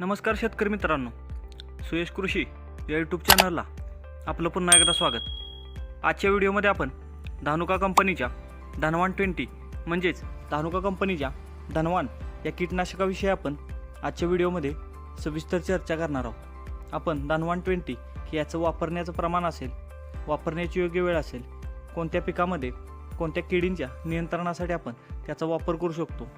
नमस्कार शेतकरी मित्रांनो. सुयश कृषी या यूट्यूब चॅनलला आपलं पुन्हा एकदा स्वागत. आजच्या व्हिडिओमध्ये आपण धानुका कंपनीच्या धनवान ट्वेंटी म्हणजेच धानुका कंपनीच्या धनवान या कीटनाशकाविषयी आपण आजच्या व्हिडिओमध्ये सविस्तर चर्चा करणार आहोत. आपण धनवान ट्वेंटी याचं वापरण्याचं प्रमाण असेल वापरण्याची योग्य वेळ असेल कोणत्या पिकामध्ये कोणत्या किडींच्या नियंत्रणासाठी आपण त्याचा वापर करू शकतो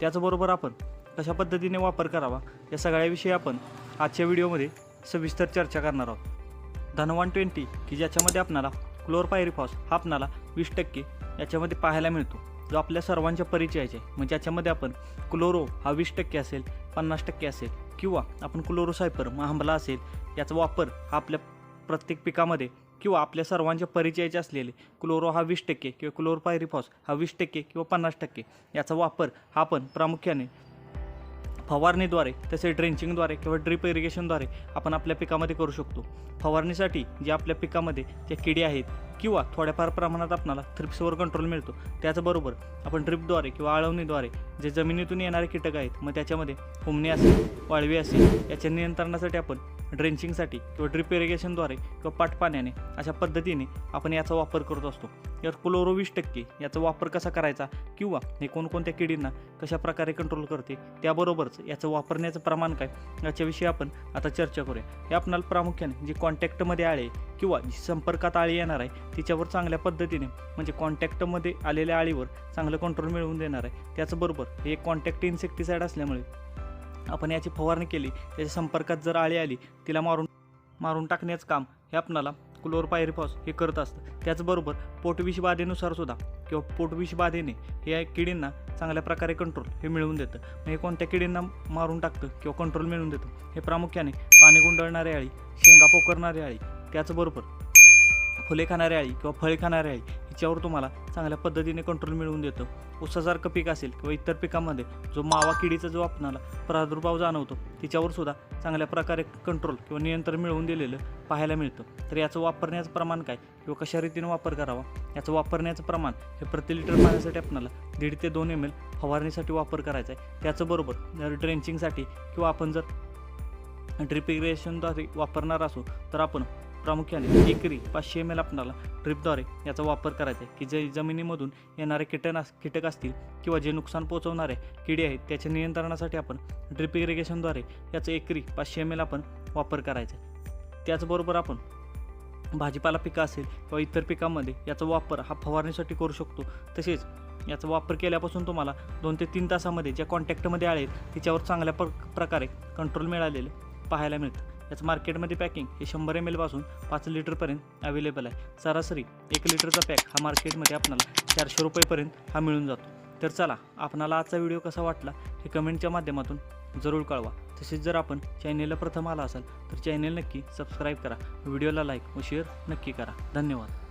त्याचबरोबर आपण कशा पद्धतीने वापर करावा या सगळ्याविषयी आपण आजच्या व्हिडिओमध्ये सविस्तर चर्चा करणार आहोत. धनवान ट्वेंटी की ज्याच्यामध्ये आपणाला क्लोरपायरिफॉस हा आपणाला वीस टक्के याच्यामध्ये पाहायला मिळतो. जो आपल्या सर्वांच्या परिचयाचे म्हणजे याच्यामध्ये आपण क्लोरो हा वीस टक्के असेल पन्नास टक्के असेल किंवा आपण क्लोरोसायपर महांबला असेल याचा वापर हा आपल्या प्रत्येक पिकामध्ये किंवा आपल्या सर्वांच्या परिचयाचे असलेले क्लोरो हा वीस टक्के किंवा क्लोरोपायरिफॉस हा वीस टक्के किंवा पन्नास टक्के याचा वापर हा आपण प्रामुख्याने फवारणीद्वारे तसेच ड्रेंचिंगद्वारे किंवा ड्रिप इरिगेशनद्वारे आपण आपल्या पिकामध्ये करू शकतो. फवारणीसाठी जे आपल्या पिकामध्ये ज्या किडी आहेत किंवा थोड्याफार प्रमाणात आपणाला थ्रिप्सवर कंट्रोल मिळतो. त्याचबरोबर आपण ड्रिपद्वारे किंवा आळवणीद्वारे जे जमिनीतून येणारे कीटक आहेत मग त्याच्यामध्ये हुमणी असेल वाळवी असेल याच्या नियंत्रणासाठी आपण ड्रेंचिंगसाठी किंवा ड्रिप इरिगेशनद्वारे किंवा पाटपाण्याने अशा पद्धतीने आपण याचा वापर करत असतो. यात क्लोरो वीस टक्के याचा वापर कसा करायचा किंवा हे कोणकोणत्या किडींना कशा प्रकारे कंट्रोल करते त्याबरोबरच याचं वापरण्याचं प्रमाण काय याच्याविषयी आपण आता चर्चा करूया. हे आपणाला प्रामुख्याने जी कॉन्टॅक्टमध्ये आळे किंवा जी संपर्कात आळी येणार आहे तिच्यावर चांगल्या पद्धतीने म्हणजे कॉन्टॅक्टमध्ये आलेल्या आळीवर चांगलं कंट्रोल मिळवून देणार आहे. त्याचबरोबर हे एक कॉन्टॅक्ट इन्सेक्टिसाईड असल्यामुळे आपण याची फवारणी केली त्याच्या संपर्कात जर आळी आली तिला मारून मारून टाकण्याचं काम हे आपणाला क्लोरपायरिफॉस हे करत असतं. त्याचबरोबर पोटविषबाधेनुसार सुद्धा किंवा पोटविषबाधेने हे या किडींना चांगल्या प्रकारे कंट्रोल हे मिळवून देतं. मग हे कोणत्या किडींना मारून टाकतं किंवा कंट्रोल मिळवून देतं? हे प्रामुख्याने पाणी गुंडळणारी आळी शेंगा पोकरणारी आळी त्याचबरोबर फुले खाणारी आळी किंवा फळे खाणारी आळी तिच्यावर तुम्हाला चांगल्या पद्धतीने कंट्रोल मिळवून देतो. ऊसासारखं पीक असेल किंवा इतर पिकामध्ये जो मावा किडीचा जो आपणाला प्रादुर्भाव जाणवतो तिच्यावर सुद्धा चांगल्या प्रकारे कंट्रोल किंवा नियंत्रण मिळवून दिलेलं पाहायला मिळतं. तर याचं वापरण्याचं प्रमाण काय किंवा कशा रीतीने वापर करावा? याचं वापरण्याचं प्रमाण हे प्रति लिटर पाण्यासाठी आपणाला दीड ते दोन एम एल फवारणीसाठी वापर करायचा आहे. त्याचबरोबर जर ड्रेंचिंगसाठी किंवा आपण जर ड्रिप इरिगेशनद्वारे वापरणार असू तर आपण प्रामुख्याने एकरी पाचशे एम एल आपणाला ड्रिपद्वारे याचा वापर करायचा आहे. की जे जमिनीमधून येणारे कीटनाश कीटक असतील किंवा जे नुकसान पोहोचवणारे किडे आहेत त्याच्या नियंत्रणासाठी आपण ड्रिप इरिगेशनद्वारे याचं एकरी पाचशे एम एल आपण वापर करायचा आहे. त्याचबरोबर आपण भाजीपाला पिकं असेल किंवा इतर पिकांमध्ये याचा वापर हा फवारणीसाठी करू शकतो. तसेच याचा वापर केल्यापासून तुम्हाला दोन ते तीन तासामध्ये ज्या कॉन्टॅक्टमध्ये आले तिच्यावर चांगल्या प्र प्रकारे कंट्रोल मिळालेलं पाहायला मिळतं. याचं मार्केटमध्ये पॅकिंग हे शंभर एम एलपासून पाच लिटरपर्यंत अवेलेबल आहे. सरासरी एक लिटरचा पॅक हा मार्केटमध्ये आपल्याला चारशे रुपयेपर्यंत हा मिळून जातो. तर चला आपणाला आजचा व्हिडिओ कसा वाटला हे कमेंटच्या माध्यमातून जरूर कळवा. तसेच जर आपण चॅनेलला प्रथम आला असाल तर चॅनेल नक्की सबस्क्राईब करा. व्हिडिओला लाईक व शेअर नक्की करा. धन्यवाद.